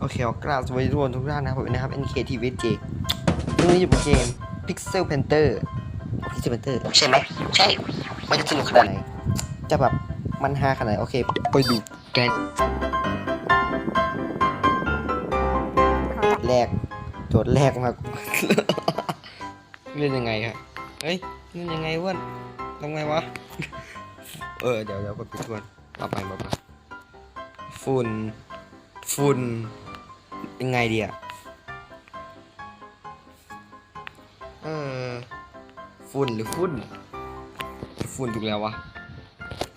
โอเคขอกราบสวัสดีทุกคนทุกท่านนะครับผมนะครับ NKTVJ ซึ่งนี้อยู่บนเกม Pixel Panther Pixel Panther ใช่ไหมใช่ มันจะสนุกขนาดไหน จะแบบมันฮาขนาดไหน โอเคไปดูกันแรกโจทย์แรกมากเล่นยังไงฮะเฮ้ยเล่นยังไงวะทำไงวะ เออ เดี๋ยวเดี๋ยวกดไปทวนต่อไปต่อไปฝุ่น ฝุ่นยังไงดีอะเออฝุ่นหรือฝุ่น ฝุ่นถูกแล้ววะ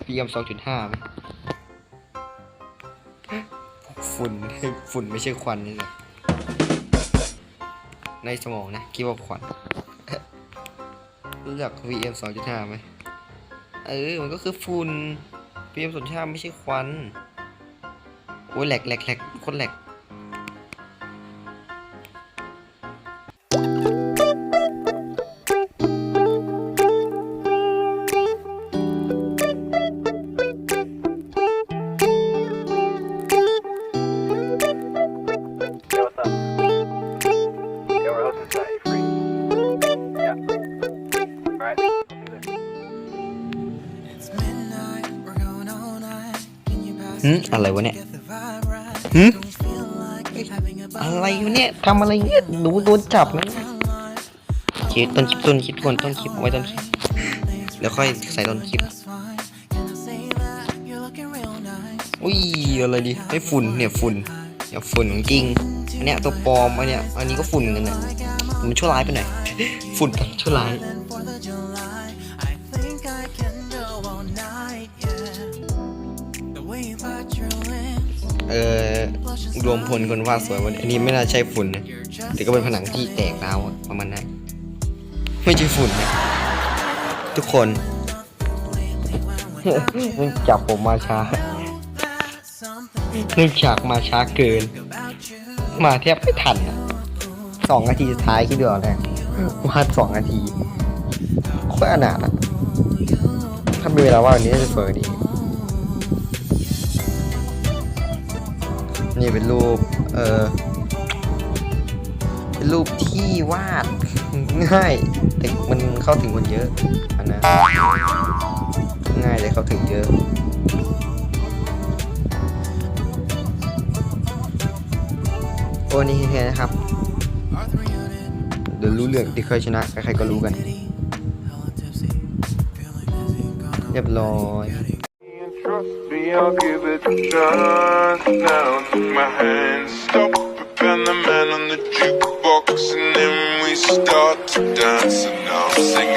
PM สองจุดห้าไหมฝุ่นฝุ่นไม่ใช่ควันนี่เลยในสมองนะคิดว่าควันรู้จัก VM สองจุดห้าไหมเออ มันก็คือฝุ่น PM สองจุดห้าไม่ใช่ควัน โอ้ยแหลกแหลกแหลกโคนแหลก Yo, what's up? Yo, we're hosting tonight. You free? Yeah. Alright. Let's do this. It's midnight, we're going all night. Can you pass หืม the อะไรวะเนี่ย หืม Don't feel like having a อะไรอยู่เนี่ยทำอะไรเนี่ยหนูโดนจับนะคิดต้นคลิปต้นคลิปก่อนต้นคลิปเอาไว้ต้นคลิปเดี๋ยวค่อยใส่ต้นคลิป That's fine. Can I say that you're looking real nice? อุ้ยอะไรดีไม่ฝุ่นเนี่ยฝุ่นเนี่ยฝุ่นของจริงอันเนี้ยตัวปลอมอันเนี้ยอันนี้ก็ฝุ่นเหมือนกันเนี่ยมันชั่วร้ายไปหน่อยฝุ่นชั่วร้าย เออรวมพลคนวาดสวยวันนี้อันนี้ไม่น่าใช่ฝุ่นนะแต่ก็เป็นผนังที่แตกร้วประมาณนั้นไม่ใช่ฝุ่นนะทุกคนเนื่องจากผมมาช้าเนื่องจากมาช้าเกิน มาแทบไม่ทันอะสองนาทีสุดท้ายคิดดูเอาและวาดสองนาทีโคตรอนาถอะถ้ามีเวลาว่าวันนี้จะสวยก นี่เป็นรูป เออเป็นรูปที่วาดง่ายแต่มันเข้าถึงคนเยอะนะง่ายแต่เข้าถึงเยอะโอ้นี่แค่นะครับเดี๋ยวรู้เรื่องที่เคยชนะใครๆก็รู้กัน เรียบร้อย I'll give it a chance. Now in my hands, stop and the man on the jukebox, and then we start to dance. And I'm singing.